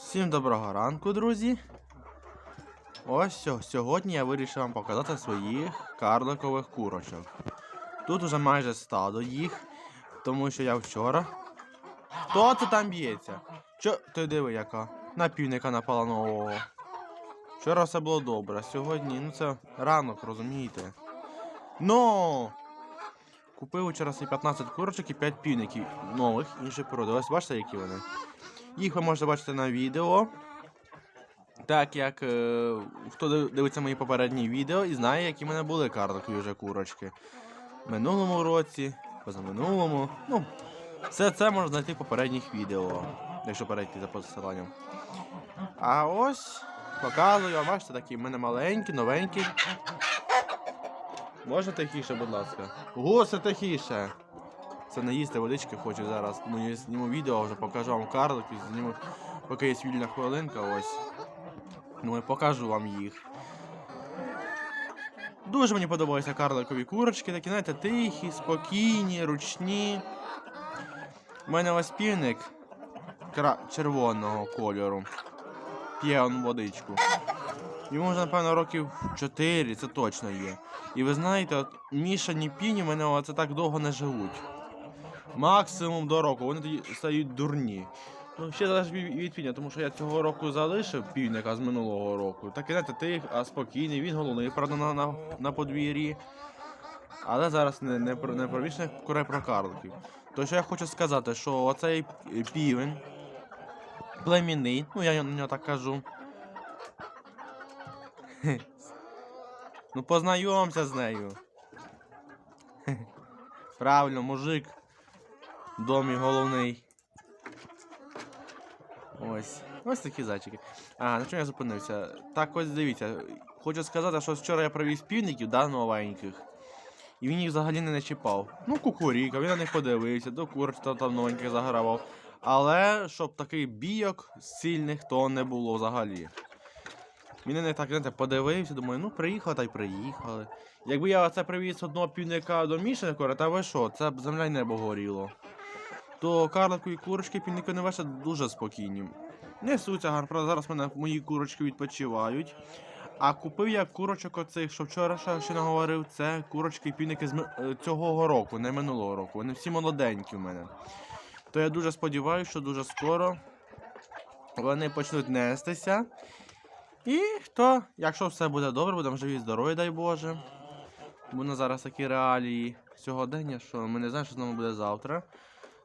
Всім доброго ранку, друзі. Ось сьогодні я вирішив вам показати своїх карликових курочок. Тут уже майже стадо їх, тому що я вчора. Хто це там б'ється? Чо ти диви, яка? На півника напала нового. Вчора все було добре, сьогодні, ну це ранок, розумієте. Ну! Купив вчора 15 курочок і 5 півників нових іншої породи. Ось бачите, які вони? Їх ви можете бачити на відео. Так як е, хто дивиться мої попередні відео і знає, які в мене були карликові вже курочки. В минулому році, позаминулому. Ну, все це можна знайти в попередніх відео, якщо перейти за посиланням. А ось показую, вам, бачите, такі в мене маленькі, новенькі. Можна тихіше, будь ласка. Гуси тихіше. Це не їсти водички хочу зараз. Ну, я зніму відео, вже покажу вам карликів, зніму, поки є вільна хвилинка, ось. Ну і покажу вам їх. Дуже мені подобаються карликові курочки, такі, знаєте, тихі, спокійні, ручні. У мене ось півник кра... червоного кольору. П'є он водичку. Йому вже, напевно, років 4, це точно є. І ви знаєте, от мішані піні в мене оце так довго не живуть. Максимум до року, вони тоді стають дурні. Ну, ще залежить від півня, тому що я цього року залишив півника з минулого року. Так і знаєте, тих, а спокійний, він головний, правда, на, на, на подвір'ї. Але зараз не, не, про, не про вічних курей про карликів. То що я хочу сказати, що оцей півень племінний, ну я на нього так кажу. Ну познайомся з нею. Правильно, мужик. Домі головний. Ось. Ось такі зайчики. А, на чому я зупинився? Так ось дивіться. Хочу сказати, що вчора я привіз півників, да, новеньких. І він їх взагалі не начіпав. Ну, кукуріка, він на них подивився, до та там новеньких загравав. Але щоб такий бійок сильних, то не було взагалі. На них так, знаєте, подивився, думаю, ну приїхали та й приїхали. Якби я це привіз одного півника до мішаних кури, та ви що, це б земля й небо горіло. То карликові курочки півники не ваше дуже спокійні. Несуться гарно, зараз мене мої курочки відпочивають. А купив я курочок оцих, що вчора ще, наговорив, це курочки і півники з е, цього року, не минулого року. Вони всі молоденькі в мене. То я дуже сподіваюся, що дуже скоро вони почнуть нестися. І хто, якщо все буде добре, будемо живі, і здорові, дай Боже. Бо на зараз такі реалії сьогодення, що ми не знаємо, що з нами буде завтра,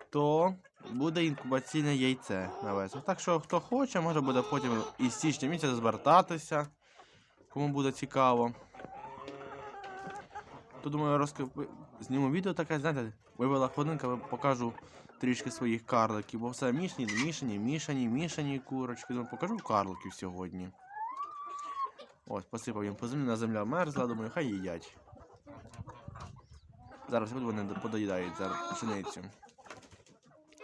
то буде інкубаційне яйце на весну. Так що хто хоче, може буде потім із січня місяця звертатися, кому буде цікаво. То думаю, розказ... зніму відео таке, знаєте, вивела хвилинка, покажу трішки своїх карликів, бо все мішані, мішані, мішані, мішані курочки. Думаю, покажу карликів сьогодні. Ось, посипав їм по землі, на земля мерзла, думаю, хай їдять. Зараз вони подоїдають зараз пшеницю.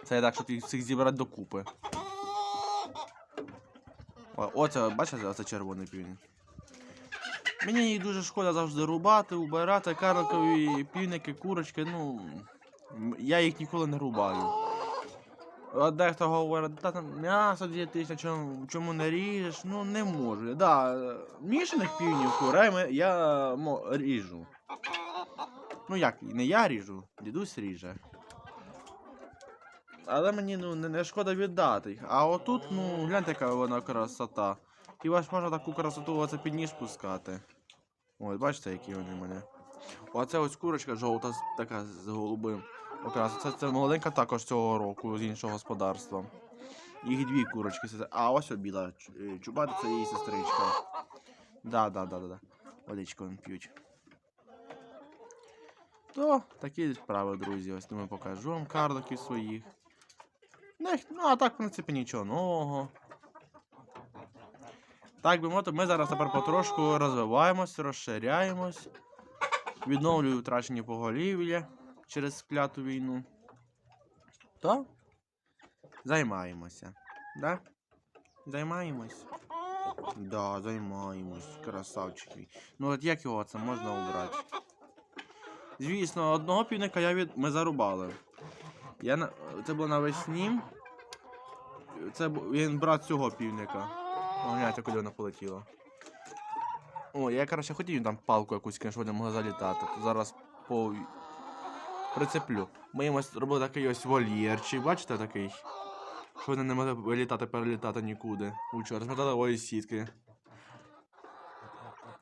Це я так, щоб їх всіх зібрати докупи. О, оце, бачите, оце червоний півник. Мені їх дуже шкода завжди рубати, убирати, карликові півники, курочки, ну. Я їх ніколи не рубаю. От дехто говорить, та там м'ясо дієтичне, чому, чому не ріжеш? Ну не можу. Да, мішаних півнів курей я мо, ріжу. Ну як, не я ріжу, дідусь ріже. Але мені ну, не, не шкода віддати їх. А отут, ну, гляньте, яка вона красота. Хіба ж можна таку красоту оце під ніж пускати? Ось, бачите, які вони в мене. Оце ось курочка жовта, така з голубим окрасом. Це, це молоденька також цього року з іншого господарства. Їх дві курочки. А ось біла е, чубата, це її сестричка. Да, да, да, да, да. Водичку вони п'ють. То такі справи, друзі. Ось думаю, покажу вам карликів своїх. Не, ну, а так, в принципі, нічого нового. Так би мовити, ми зараз тепер потрошку розвиваємось, розширяємось, відновлюю втрачені поголів'я через кляту війну. То займаємося. Да? Займаємось? Да, займаємось, красавчики. Ну от як його це можна обрати? Звісно, одного півника я від... ми зарубали. Я на... Це було навесні. це він брат цього півника. О, куди вона полетіла. О, я краще хотів там палку якусь, щоб вони могли залітати. То зараз по... прицеплю. Ми їм ось робили такий ось вольєрчик, бачите такий? Що вони не могли вилітати, перелітати нікуди. Учора розмотали ось сітки.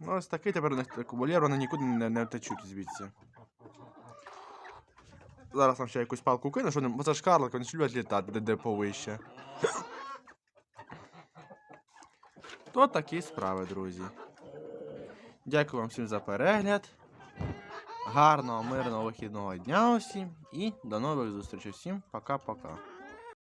Ну, ось такий тепер у них вольєр, вони нікуди не, не втечуть звідси. Зараз нам ще якусь палку кину, що не... це ж карлик, вони люблять літати, де, де повище. То такі справи, друзі. Дякую вам всім за перегляд. Гарного, мирного вихідного дня усім і до нових зустрічей. Всім пока-пока.